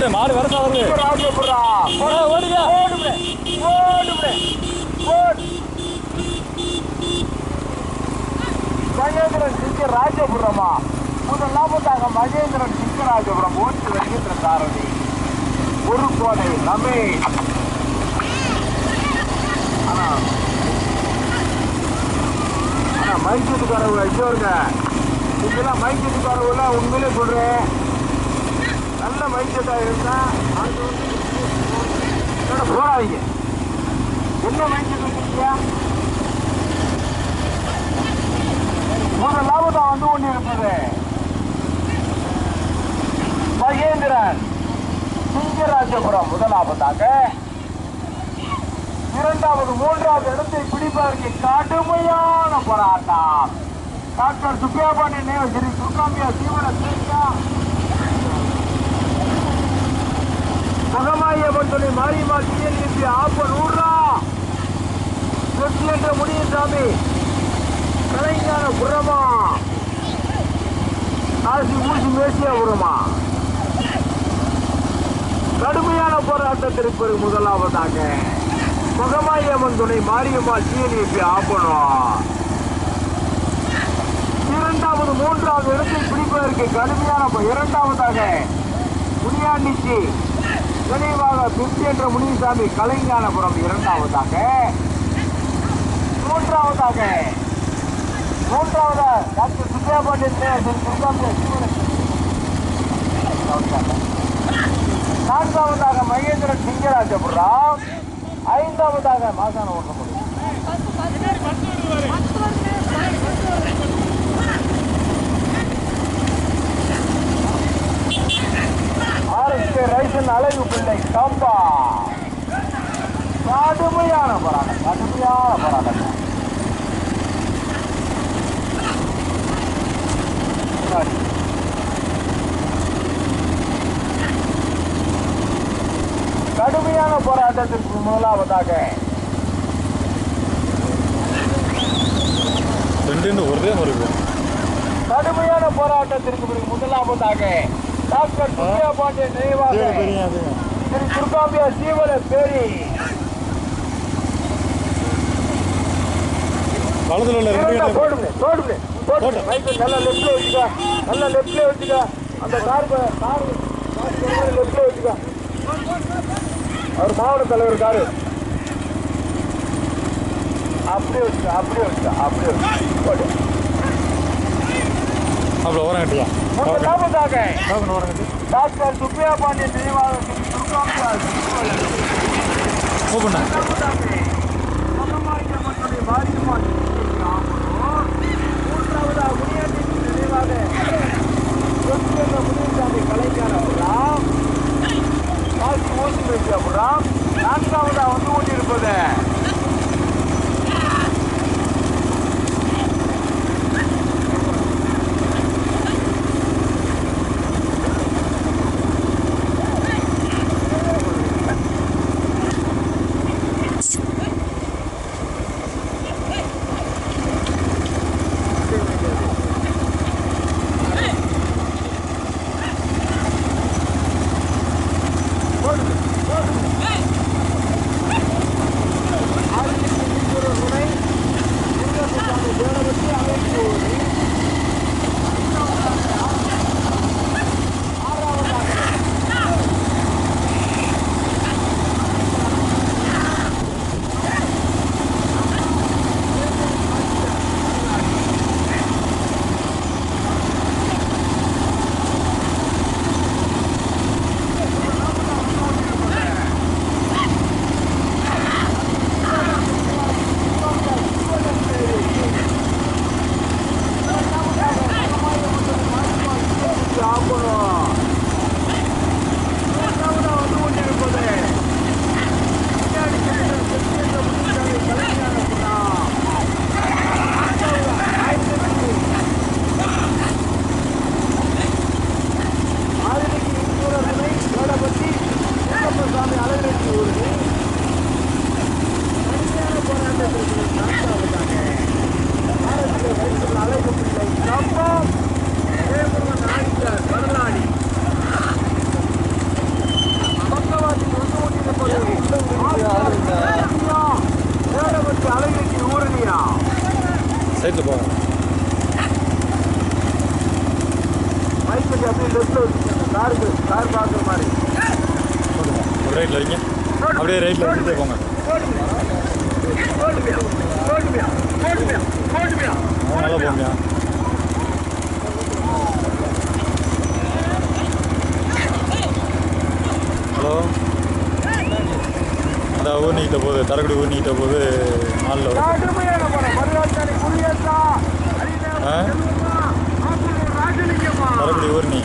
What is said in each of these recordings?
போட்டு மாடு வருது ராஜபுரா ஓடுங்க. மகேந்திரன் சிங்க ராஜபுரமா? முதல் லாபத்தாக மகேந்திரன் சிங்க ராஜபுரம். ஓட்டு வருகின்ற சாரதி ஒரு கோடை ரமேஷ் ஆனா ஆனா மைசூட்டுக்காரவங்க ஐயோருங்க இதெல்லாம் மைசூட்டுக்காரவங்க உண்மையிலே சொல்றேன். நல்ல மைண்ட் செட்டாக அது வந்து என்னோட போகாதீங்க என்ன மைண்ட் செட் வச்சிருக்கீங்க முதல் லாபத்தை வந்து கொண்டு இருப்பது மகேந்திரன் சிங்கராஜபுரம் முதலாவதாக இரண்டாவது மூன்றாவது இடத்தை பிடிப்பதற்கு கடுமையான போராட்டம். டாக்டர் சுப்பியாபாண்டி நேவ ஸ்ரீ துர்காம்பியா தீவிர சேர்க்கா முகமாயம்மன் துணை மாரியம்மா டிஎல்இபி ஆப்ப நூறுரூவா வெற்றி என்ற முடியசாமி கலைஞான புறமா. காசி ஊசி மேசியா புறமா. கடுமையான போராட்டத்திற்கு ஒரு முதலாவதாக முகமாயம்மன் துணை மாரியம்மா டிஎல்இபி ஆப்பணும் இரண்டாவது மூன்றாவது இடத்தை பிடிப்பதற்கு கடுமையான போ- இரண்டாவதாக முனியாண்டிச்சி நினைவாக பிப்டி என்ற முனிசாமி கலைஞானபுரம் இரண்டாவதாக. மூன்றாவதாக மூன்றாவது டாக்டர் சுப்பியா பாண்டியன் நான்காவதாக மகேந்திரன் சிங்கராஜபுரம். ஐந்தாவதாக மாசான ஓட்டப்படும். ஆர்எஸ்கே ரைசன் அழகு பிள்ளை கம்பா கடுமையான போராட்டம் கடுமையான போராட்டம். கடுமையான போராட்டத்திற்கு முதலாவதாக. ஒரே கடுமையான போராட்டத்திற்கு முதலாவதாக. டாக்டர் சுப்பியா பாண்டியன் நினைவாக திரு துர்காம்பியா சீவல பேரி. வலதுல உள்ள ரெண்டு போடுங்க போடுங்க போடுங்க. போடு. மைக்கேல் நல்லா லெஃப்ட்ல வச்சுக்க நல்லா லெஃப்ட்ல வச்சுக்க. அந்த கார் கார் லெஃப்ட்ல வச்சுக்க. அவர் மாவட்ட தலைவர் காரு. அப்படியே வச்சுக்க அப்படியே வச்சுக்க அப்படியே வச்சுக்க. போடு. அவ்வளோ ஓரம் கட்டியா முதலாவதாக டாக்டர் சுப்பியா பாண்டியன் நினைவாக திரு நல்லா போங்கயா ஹலோ? அந்த ஊர்னிக்கிட்ட போகுது தரக்குடி ஊர்னிக்கிட்ட போகுது? ராஜலிங்கம்மா. தரக்குடி ஊர்னி.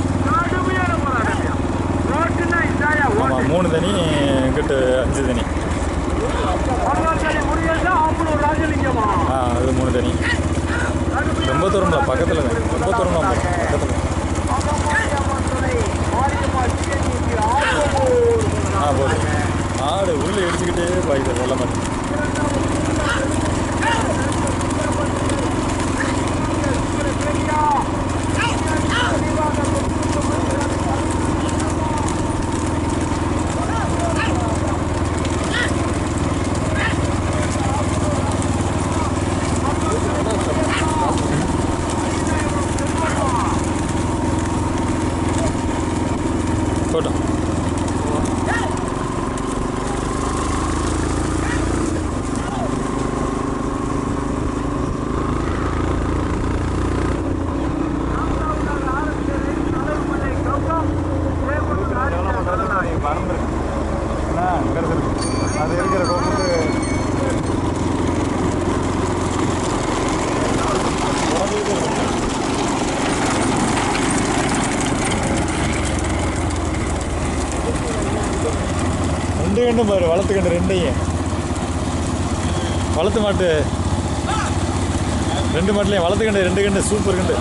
ஆமாம் மூணு தனி இங்கிட்டு அஞ்சு தனி. ஆ அது மூணு தனி. ரொம்ப தூரம்ல பக்கத்தில் ரொம்ப தூரம்ல பக்கத்தில். ஆ போதும். ஆடு உள்ளே இடிச்சுக்கிட்டே பாய்க்குது நல்ல மாதிரி போட்டோம் அது இருக்கிற கோப்புக்கு ரெண்டு பாரு வளர்த்து கண்டு ரெண்டையும். வளர்த்து மாட்டு. ரெண்டு மாட்டிலையும் வளர்த்து கண்டு ரெண்டு கண்டு சூப்பர் கண்டு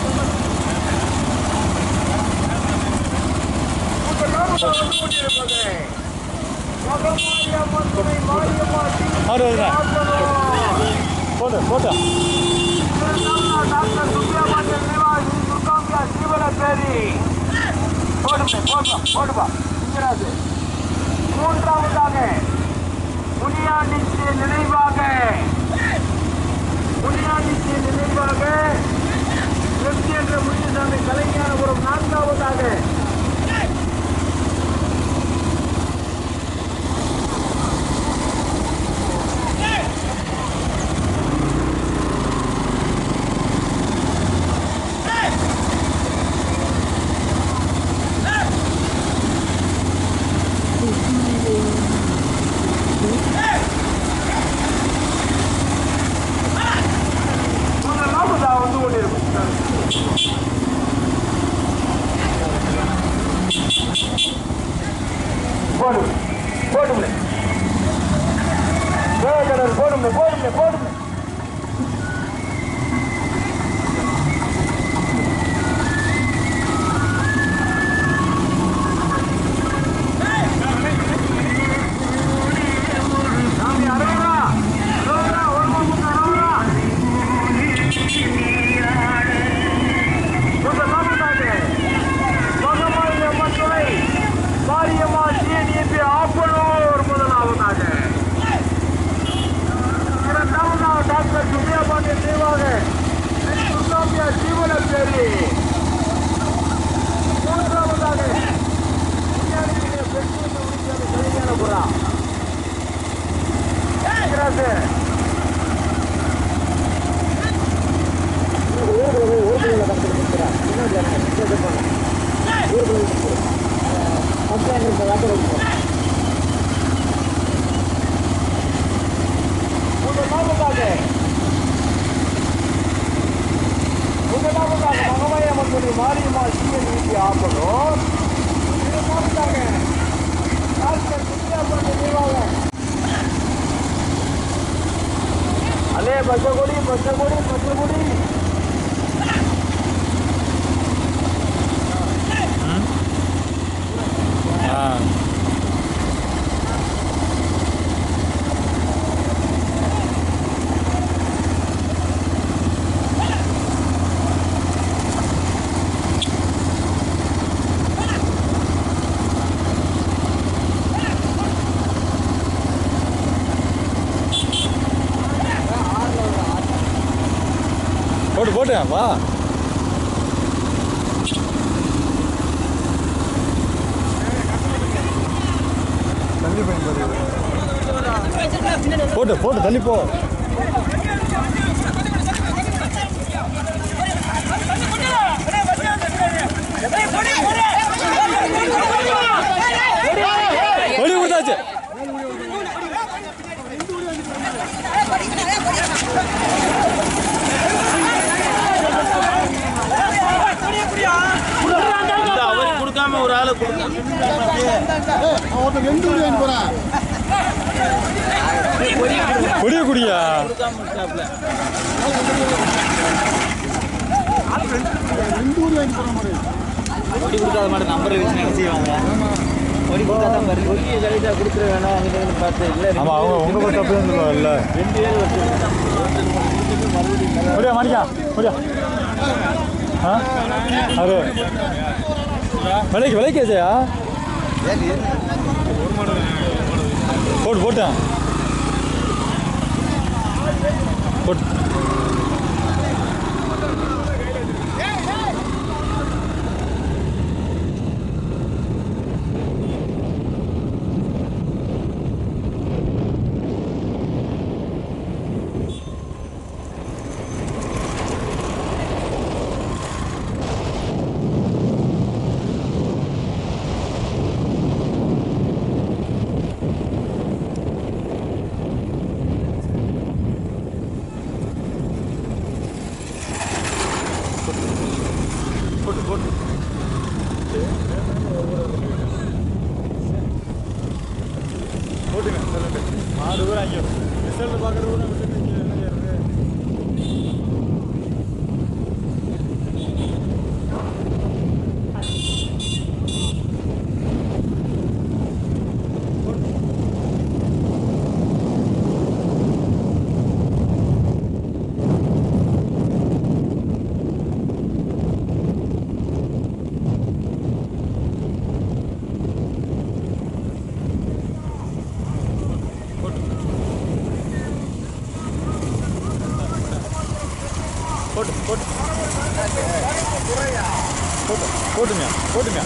ஆறு வருதா போட்டு போட்டா மூன்றாவதாக முனியாண்டிக்கு நினைவாக முனியாண்டிக்கு நினைவாக வெற்றி என்ற முனியசாமி கலைஞானபுரம் நான்காவதாக முதலாவதா வந்து கொண்டிருக்கும் போடும் போடும் கடல் போடும் Andrea, va. தள்ளி போட்டு போட்டு தள்ளி போ. அவன் ரெண்டு ஊர் வாங்கி போறான் கொடிய குடியா ரெண்டு ஊர் வாங்கி போறான் மாதிரி கொடி கொடுக்காத மாட்டேன் நம்பரை வச்சு என்ன செய்வாங்க? கொடி கொடுக்காத பாரு கொடியை கழிட்டா கொடுத்துட வேணாம் அங்கே இருந்து பார்த்து. இல்லை ஆமா அவங்க உங்க தப்பு இல்ல. ரெண்டு பேர் முடியா மாணிக்கா முடியா ஆ? அது விலைக்கு விலைக்கு ஏச்சையா போட்டு போட்டேன். போட்டு போட்டு போட்டுங்க சொல்லுங்க ஆறு பேர் அங்கே ரிசல்ட் பார்க்குறது கூட விட்டுட்டு இங்கே என்ன செய்யறது போட்டு போட்டு போட்டு போட்டுங்க போட்டுங்க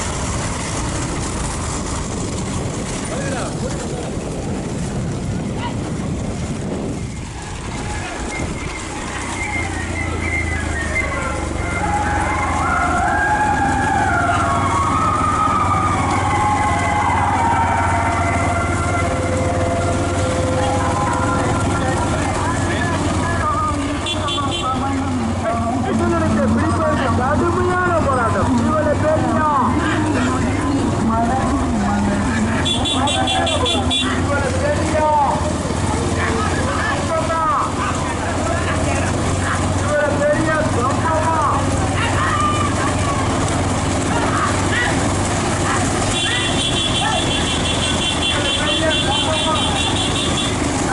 பிடிப்பதற்கு கடுமையான போராட்டம் இவனை பெரியா இவனை பெரியா இவனை பெரிய சம்பவமா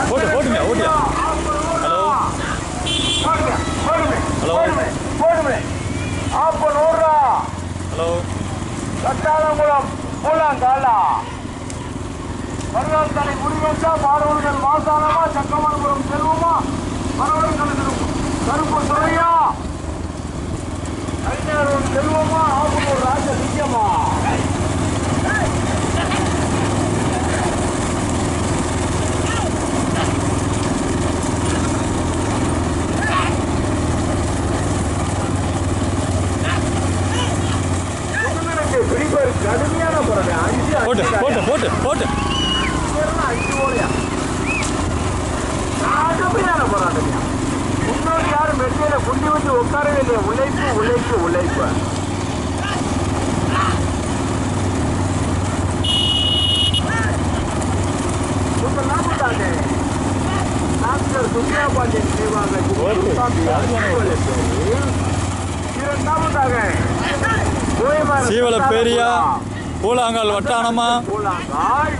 போட்டு போட்டுங்க ஓட்டியா ஹலோ ஹலோ போடுமே ஆப்ப நூறுரூவா ஹலோ கட்டாளங்குளம் பூலாங்காலா மறுநாள் தலை முடிவச்சா பாடவர்கள் மாசானமா சக்கமனபுரம் செல்வமா? மரவர்கள் கருப்பு சுரையா கலைஞர் செல்வமா? ஆப்பனூர் ராஜ நிஜமா பிடிப்பது கடுமையான போராட்டம் அஞ்சு போட்டு போட்டு போட்டு போட்டு. முன்னோர் யாரும் மெட்டியில குண்டி வச்சு உட்காரவே இல்லையா உழைப்பு உழைப்பு. உழைப்பு சுப்ரியா பாண்டியன் நினைவாக இரண்டாவதாக சீவல பெரியா பூலாங்கால் வட்டானமா? கூழாங்கால்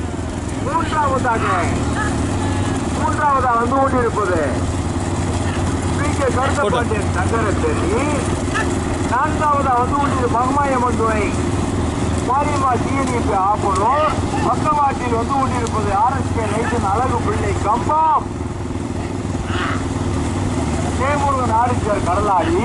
மூன்றாவதாக மூன்றாவதாக வந்து கொண்டிருப்பது கருத்தப்பாண்டியன் சங்கரத்தேரி நான்காவதாக வந்து கொண்டிருப்பது மகமாயம்மன் துறை. மாரியம்மா டிஎன்இபி ஆப்பனூர். பக்கவாட்டில் வந்து கொண்டிருப்பது ஆர்எஸ்கே லைசன் அழகு பிள்ளை கம்பம். தேமுருகன் ஆடிச்சர் கடலாடி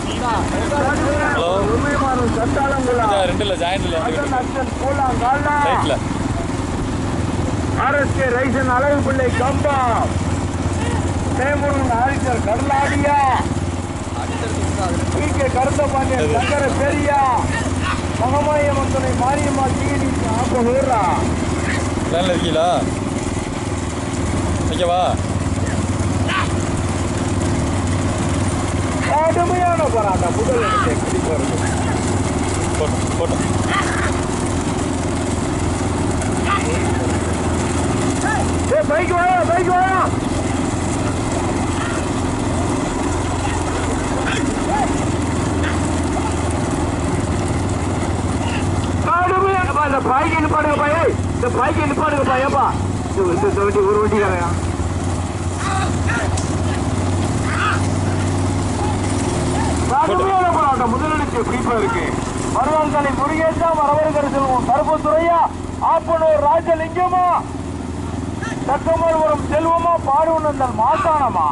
ஹலோ. ரெண்டுல ஜாயிண்ட்ல ரைட்ல ஆர்எஸ்கே ரைசன் அழகு பிள்ளை கம்பா. தேமுருகன் ஆதித்தர் கடலாடியா பி கே கருத்தபாண்டியன் சங்கர பெரியா. மகமாயம்மன் துணை மாரியம்மா தீனி ஆப்ப நூறா பிளான்ல இருக்கீங்களா? ஓகேவா கடுமையான போராட்டம். முதல் இடத்தை பிடிப்பவர்கள் போட்டோம் போட்டோம் ஏய் பைக் வாயா பைக் வாயா. கடுமையான இந்த பைக் நிப்பாடுங்க பைய. இந்த பைக் நிப்பாடுங்க பையப்பா. இந்த வண்டி ஒரு வண்டி கடுமையான போராட்டம் முதலிடத்தில் பிடிப்பா இருக்கு. மறுநாள் தலை முருகேசா வரவருகிற செல்வம் பரபத்துறையா ஆப்பனூர் ராஜலிங்கமா? தக்கமர்புரம் செல்வமா? பாடுவனந்தல் மாசானமா?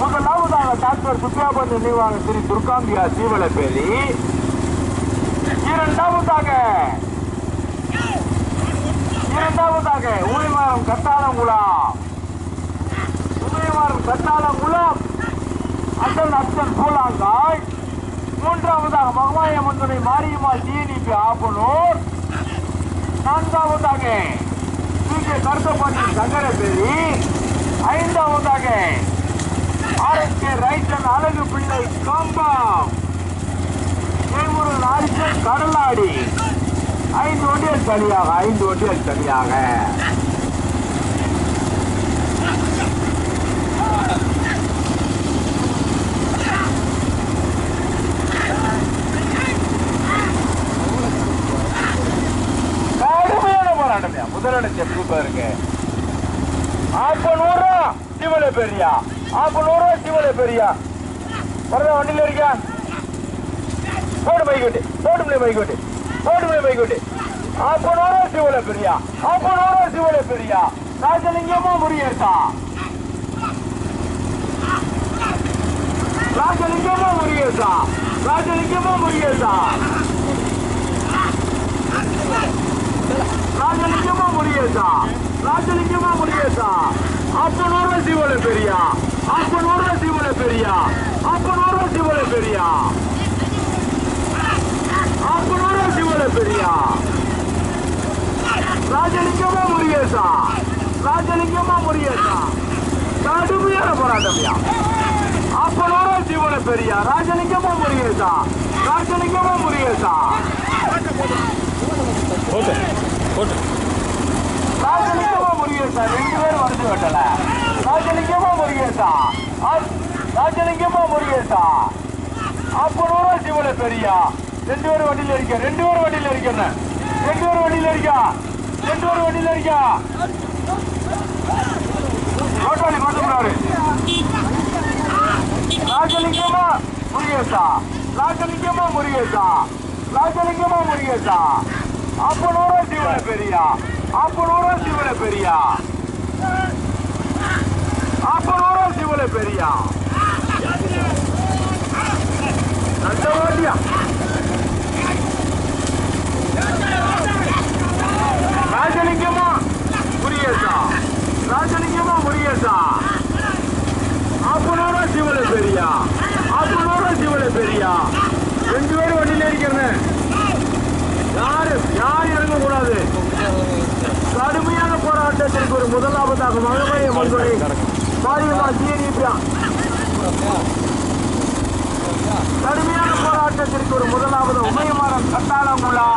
முதலாவதாக டாக்டர் சுத்ராபந்த் நினைவாக ஸ்ரீ துர்காம்பியா சீவலப்பேரி இரண்டாவதாக இரண்டாவதாக உமைமாரம் கட்டாளங்குளம் கண்ணால முலாம் அசன் அச்சன் பூலாங்காய் மூன்றாவதாக மகமாய மந்தனை மாரியம்மா டிஎன்இபி ஆப்பனூர் நான்காவதாக கே கருத்தப்பாண்டி சங்கரபேரி. ஐந்தாவதாக ஆர்எஸ்கே ரைட்டன் அழகு பிள்ளை காம்பம். தேமுரு நாரிசன் கடலாடி. ஐந்து ஒன்றியல் தனியாக ஐந்து ஒன்றியல் தனியாக கடுமையான போராட்டம் முதலிடத்தை சூப்பர் இருக்கு ஆப்பனூரா சிவல பெரியா. ஆப்பனூரா சிவலை பெரியா. வரதா வண்டியில் இருக்கியா போடு பைக் விட்டு போடு முடியும் பைக் விட்டு போடு முடியும் பைக் விட்டு ஆப்பனூரா சிவல பெரியா. ஆப்பனூரா சிவல பெரியா. ராஜலிங்கமா முருகேசா ராஜலிங்கமா முருகேசா ராஜலிங்கமா முருகேசா ராஜலிங்கமா முடியேசா ராஜலிங்கமா முருகேசா அப்பனூர சிவல பெரியா? அப்பனூர சிவல பெரியா? அப்பனூர சிவல பெரியா? அப்பனூர சிவல பெரியா? ராஜலிங்கமா முடியேசா ராஜலிங்கமா முடியேசா கடுமையான போராட்டம்யா. அப்பனூர சிவல பெரியா? ராஜலிங்கமா முடியேசா ராஜலிங்கமா முடியேசா போட்டு போட்டு. ராஜலிங்கமா முருகேசா? ரெண்டு பேரும் வந்து வெட்டல. ராஜலிங்கமா முருகேசா? ஆ- ராஜலிங்கமா முருகேசா? அப்பனூரா சிவல பெரியா? ரெண்டு பேரும் வண்டியில் இருக்க ரெண்டு பேரும் வண்டியில் இருக்கேன் ரெண்டு பேரும் வண்டியில இருக்கா? ரெண்டு பேரும் வண்டியில இருக்கா? நோட்டாளி பார்த்துக்கிறாரு ராஜலிங்கமா முருகேசா? ராஜலிங்கமா முருகேசா? ராஜலிங்கமா முருகேசா? அப்பனூரா சிவல பெரியா அப்பனூரா சிவல பெரியா அப்பனூரா சிவல பெரியா நல்ல வாட்டியா ராஜலிங்கமா முருகேசா ராஜலிங்கமா முருகேசா அப்பனூரா சிவல பெரியா அப்பனூரா சிவல பெரியா ரெண்டு பேரும் வண்டியில இருக்கிறேன் யாரு யார் இறங்க கூடாது கடுமையான போராட்டத்திற்கு ஒரு முதலாவதாக மகமைய மன்றுரை மாரியம்மா ஜிஎன்இபியா கடுமையான போராட்டத்திற்கு ஒரு முதலாவது உமையமரம் கட்டாளங்குளா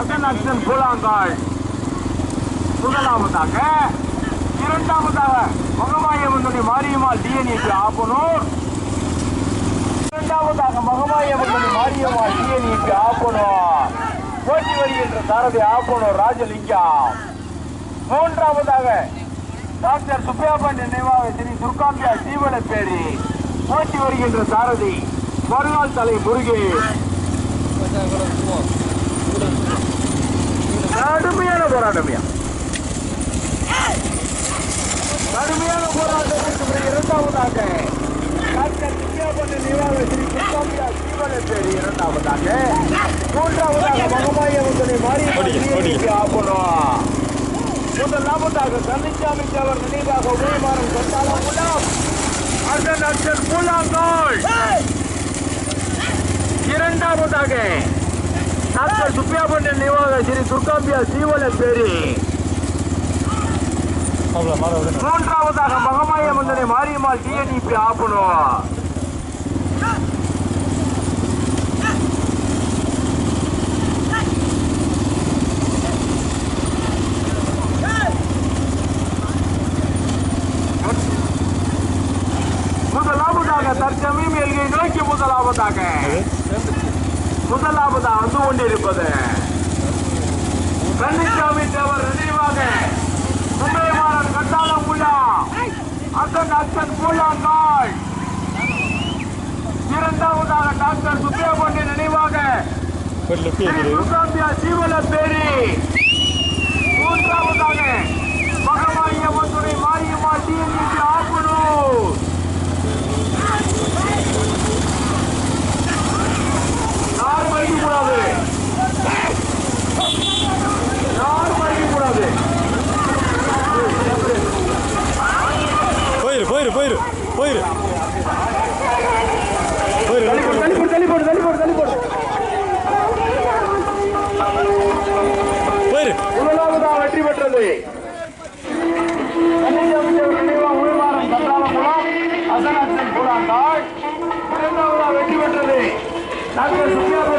அசன் அக்சன் பூலாங்காள் முதலாவதாக இரண்டாவதாக மகமாயவனுடைய மாரியம்மாள் டிஎன்ஏக்கு ஆப்பனூர். இரண்டாவதாக மகமாயவனுடைய மாரியம்மாள் டிஎன்ஏக்கு ஆப்பனூர். போட்டி வருகின்ற சாரதி ஆப்பனூர் ராஜலிங்கம். மூன்றாவதாக டாக்டர் சுப்பையாபண்டி நினைவாக ஸ்ரீ துர்காம்பியா சீவலப்பேரி போட்டி வருகின்ற சாரதி மறுநாள் தலை முருகே. கடுமையான போராட்டமியா. கடுமையான போராட்டத்திற்கு பிறகு இரண்டாவதாக இரண்டாவதாக மூன்றாவதாக மகமாயவந்தனை ஓடிங்க, மாறி. ஆப்பணும் முதலாவதாக கன்னிச்சாமி தேவர் நினைவாக உதயமாறன் கொண்டாடம் மூலம். அர்ஜன் அர்ஜன் மூலாங்கோள் நிர்வாக ஸ்ரீ துர்காம்பியா சீவல பேரி அவ்வளோ மாற விடுங்க மூன்றாவதாக மகமாய மந்தனை மாரியம்மாள் டிஎன்இபி ஆப்பணும் முதலாவதாக தற்சமயம் எல்கை நோக்கி முதலாவதாக முதலாவதாக வந்து கொண்டிருப்பது. கன்னிசாமி தேவர் நினைவாக சுந்தரமாறன் கட்டாளம் உள்ளா அசன் அச்சன் பூலா நாள். இரண்டாவதாக டாக்டர் சுப்பிரமணிய நினைவாக சீவல பேரி. மூன்றாவதாக மகமாயம்மன் துணை மாரியம்மா டிஎன்இபி ஆப்பனூர் யாரும் மறிக்க கூடாது யாரும் மறிக்க கூடாது போயிரு போயிரு போயிரு போயிரு. போயிரு தள்ளி போடு தள்ளி போடு தள்ளி போடு தள்ளி போடு தள்ளி போடு. போயிரு. முதலாவதாக வெற்றி பெற்றது. வெற்றி டாக்டர் சுப்பியாபதி